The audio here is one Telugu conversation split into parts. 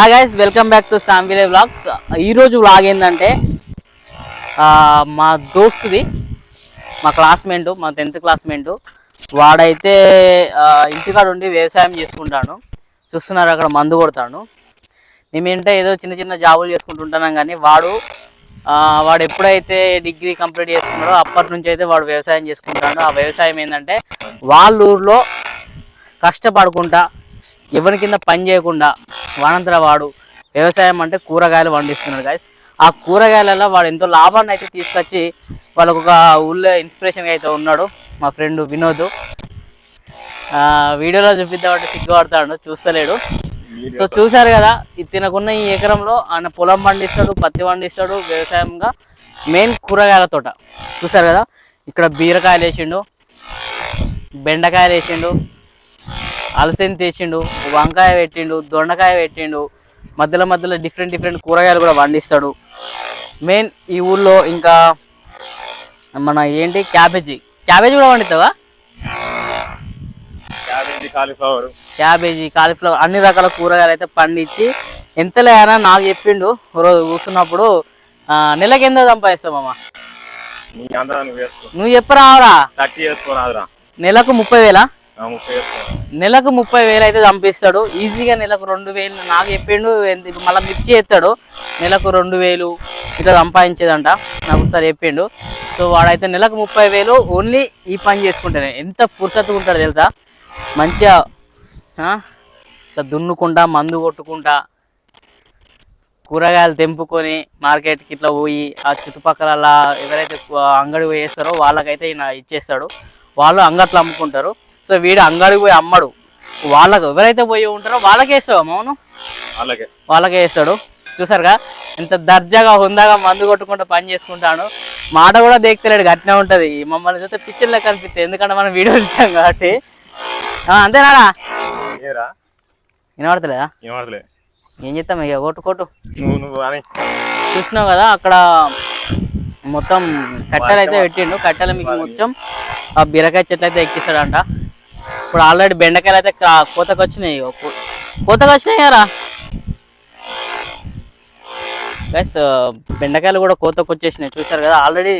Hi guys welcome back to శాంబిలే vlogs ఈరోజు వ్లాగ్ ఏంటంటే మా దోస్తుది మా క్లాస్మేట్ మా టెన్త్ క్లాస్మేట్ వాడైతే ఇంటికాడ ఉండి వ్యవసాయం చేసుకుంటాను చూస్తున్నారు అక్కడ మందు కొడతాను మేమేంటే ఏదో చిన్న చిన్న జాబులు చేసుకుంటుంటున్నాం కానీ వాడు వాడు ఎప్పుడైతే డిగ్రీ కంప్లీట్ చేసుకున్నాడో అప్పటి నుంచి అయితే వాడు వ్యవసాయం చేసుకుంటాడు. ఆ వ్యవసాయం ఏంటంటే వాళ్ళ ఊర్లో కష్టపడుకుంటా ఎవరి కింద పని చేయకుండా వానంతర వాడు వ్యవసాయం అంటే కూరగాయలు పండిస్తున్నాడు గాయస్ ఆ కూరగాయలలో వాడు ఎంతో లాభాన్ని అయితే తీసుకొచ్చి వాళ్ళకు ఒక ఊళ్ళో ఇన్స్పిరేషన్గా అయితే ఉన్నాడు మా ఫ్రెండ్ వినోద్. వీడియోలో చూపిద్దామంటే సిగ్గుపడతాడు చూస్తలేడు. సో చూశారు కదా ఇది తినకున్న ఈ ఎకరంలో ఆయన పొలం పండిస్తాడు పత్తి పండిస్తాడు వ్యవసాయంగా మెయిన్ కూరగాయల తోట. చూశారు కదా ఇక్కడ బీరకాయలు వేసిండు బెండకాయలు వేసిండు అలసంది తెచ్చిండు వంకాయ పెట్టిండు దొండకాయ పెట్టిండు మధ్యలో మధ్యలో డిఫరెంట్ డిఫరెంట్ కూరగాయలు కూడా పండిస్తాడు. మెయిన్ ఈ ఊళ్ళో ఇంకా మన ఏంటి? క్యాబేజీ. క్యాబేజీ కూడా పండిస్తావా? Cabbage cauliflower. క్యాబేజీ కాలీఫ్లవర్ అన్ని రకాల కూరగాయలు అయితే పండించి ఎంతలే అయినా నాకు చెప్పిండు రోజు కూర్చున్నప్పుడు నెలకి ఎంత సంపాదిస్తామమ్మా నువ్వు చెప్పరావరా. నెలకు ముప్పై వేలా? నెలకు ముప్పై వేలు అయితే చంపిస్తాడు. ఈజీగా నెలకు రెండు వేలు నాకు చెప్పిండు మళ్ళీ మిర్చి ఎత్తాడు. నెలకు రెండు వేలు ఇట్లా సంపాదించేదంట నాకు ఒకసారి చెప్పిండు. సో వాడైతే నెలకు ముప్పై వేలు ఓన్లీ ఈ పని చేసుకుంటేనే. ఎంత పురుసత్తుగా ఉంటాడు తెలుసా? మంచిగా ఇట్లా దున్నుకుంటా మందు కొట్టుకుంటా కూరగాయలు తెంపుకొని మార్కెట్కి ఇట్లా పోయి ఆ చుట్టుపక్కల ఎవరైతే అంగడి వేస్తారో వాళ్ళకైతే ఈయన ఇచ్చేస్తాడు. వాళ్ళు అంగట్లో అమ్ముకుంటారు. సో వీడు అంగడికి పోయి అమ్మడు. వాళ్ళకు ఎవరైతే పోయి ఉంటారో వాళ్ళకే ఇస్తావు మౌను? అలాగే వాళ్ళకే వేస్తాడు చూసారుగా? ఎంత దర్జాగా హుందాగా మందు కొట్టుకుంటూ పని చేసుకుంటాను మాట కూడా దేక్తలేడు గట్టినే ఉంటుంది. మమ్మల్ని చూస్తే పిక్చర్ లెక్క అనిపిస్తుంది ఎందుకంటే మనం వీడియో ఇస్తాం కాబట్టి. అంతేనారా ఏరా? వినబడతలేదా? ఏం చేస్తాం ఇక? కొట్టు కొట్టు. చూసినావు కదా అక్కడ మొత్తం కట్టెలు అయితే పెట్టిండు. కట్టెలు మీకు మొత్తం ఆ బీరకాయ చెట్లు అయితే ఎక్కిస్తాడంట. ఇప్పుడు ఆల్రెడీ బెండకాయలు అయితే కోతకు వచ్చినాయి. కోతకు వచ్చినాయి కదా? గైస్ బెండకాయలు కూడా కోతకు వచ్చేసినాయి. చూసారు కదా ఆల్రెడీ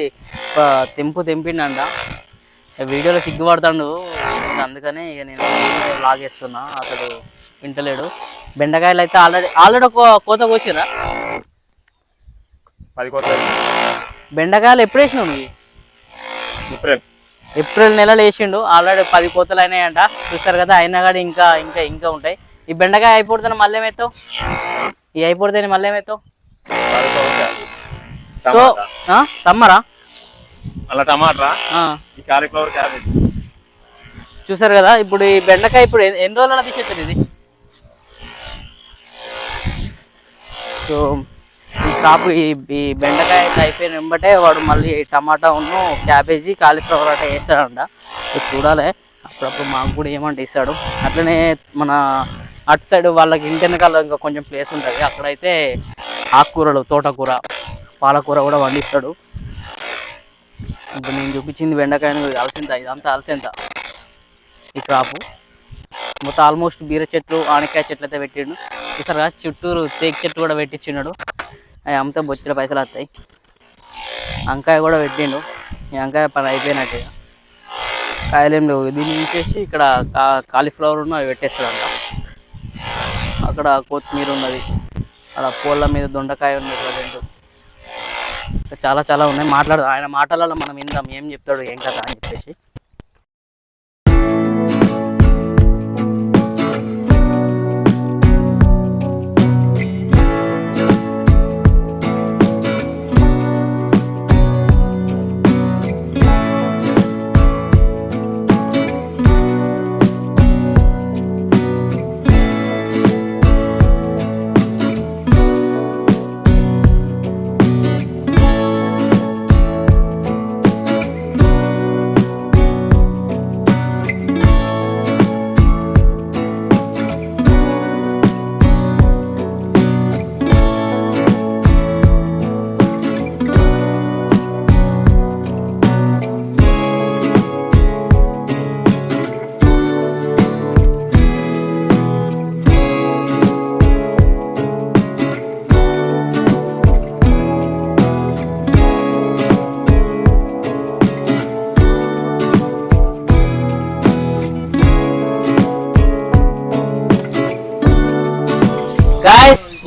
తెంపు తెంపిండంట. వీడియోలో సిగ్గుపడతాడు. అందుకని ఇక నేను లాగేస్తున్నా అతడు వింటలేడు. బెండకాయలు అయితే ఆల్రెడీ ఆల్రెడీ ఒక కోత కోసిరా పది కొత్త బెండకాయలు ఎప్పుడు వేసినావు నువ్వు? ఏప్రిల్ నెలలో వేసిండు. ఆల్రెడీ పది కోతలు అయినాయంట. చూస్తారు కదా అయినా కానీ ఇంకా ఇంకా ఇంకా ఉంటాయి. ఈ బెండకాయ అయిపోతే మళ్ళీ ఏమవుతావు ఈ అయిపోతే మళ్ళీ ఏమవుతావు సో సమ్మరా? అలా టమాటా కాలీఫ్లవర్ క్యాబేజీ. చూసారు కదా ఇప్పుడు ఈ బెండకాయ ఇప్పుడు ఎన్ని- రోజులలో తీసేస్తారు ఇది? సో కాపు ఈ ఈ బెండకాయ అయిపోయిన వెంబటే వాడు మళ్ళీ టమాటా ఉన్ను క్యాబేజీ కాలీఫ్లవర్ అట్లా వేస్తాడంట. చూడాలి. అప్పుడప్పుడు మాకు కూడా ఏమంటే ఇస్తాడు. అట్లనే మన అటు సైడ్ వాళ్ళకి ఇంటి వెనకాల ఇంకా కొంచెం ప్లేస్ ఉంటుంది. అక్కడైతే ఆకుకూరలు తోటకూర పాలకూర కూడా పండిస్తాడు ఇప్పుడు నేను చూపించింది బెండకాయను అలసింత ఇదంతా అలసింత ఈ క్రాపు మొత్తం ఆల్మోస్ట్ బీర చెట్లు ఆనకాయ చెట్లు అయితే పెట్టిండు. చూసారుగా చుట్టూరు తేక్ చెట్టు కూడా పెట్టించినాడు. అవి అమ్మితే బొచ్చుల పైసలు వస్తాయి. వంకాయ కూడా పెట్టిండు. ఈ వంకాయ పని అయిపోయినట్టు ఇక. కాయలేం లేవు. దీన్ని తీసేసి ఇక్కడ కాలీఫ్లవర్ ఉన్న అవి పెట్టేస్తాడంట. అక్కడ కొత్తిమీర ఉన్నది. అక్కడ పూల మీద దొండకాయ ఉన్నది రెండు. చాలా చాలా ఉన్నాయి. మాట్లాడు ఆయన మాటలలో మనం విందాం. ఏం చెప్తాడు ఏం కదా అని చెప్పేసి.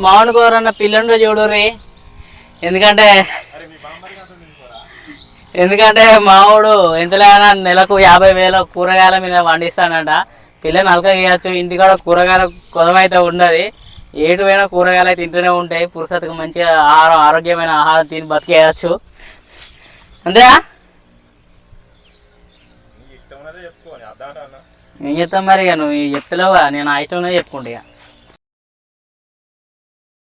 మామూలు ఎవరన్నా పిల్లండ్రు చూడుర్రి. ఎందుకంటే ఎందుకంటే మావాడు ఎంతలేనా నెలకు యాభై వేల కూరగాయల మీద పండిస్తాడంట. పిల్లని అలక చేయొచ్చు ఇంటికాడ కూరగాయల కొదమైతే ఉండదు. ఏటు పోయినా కూరగాయలు అయితే ఇంట్లోనే ఉంటాయి. పురుషతకు మంచిగా ఆహారం ఆరోగ్యమైన ఆహారం తిని బతికేయచ్చు. అంతేనా? అన్న ఏం చెప్తాం మరి ఇక నువ్వు? చెప్తలేవు కదా, నేను ఆ ఇష్టం చెప్పుకుంటా ఇక.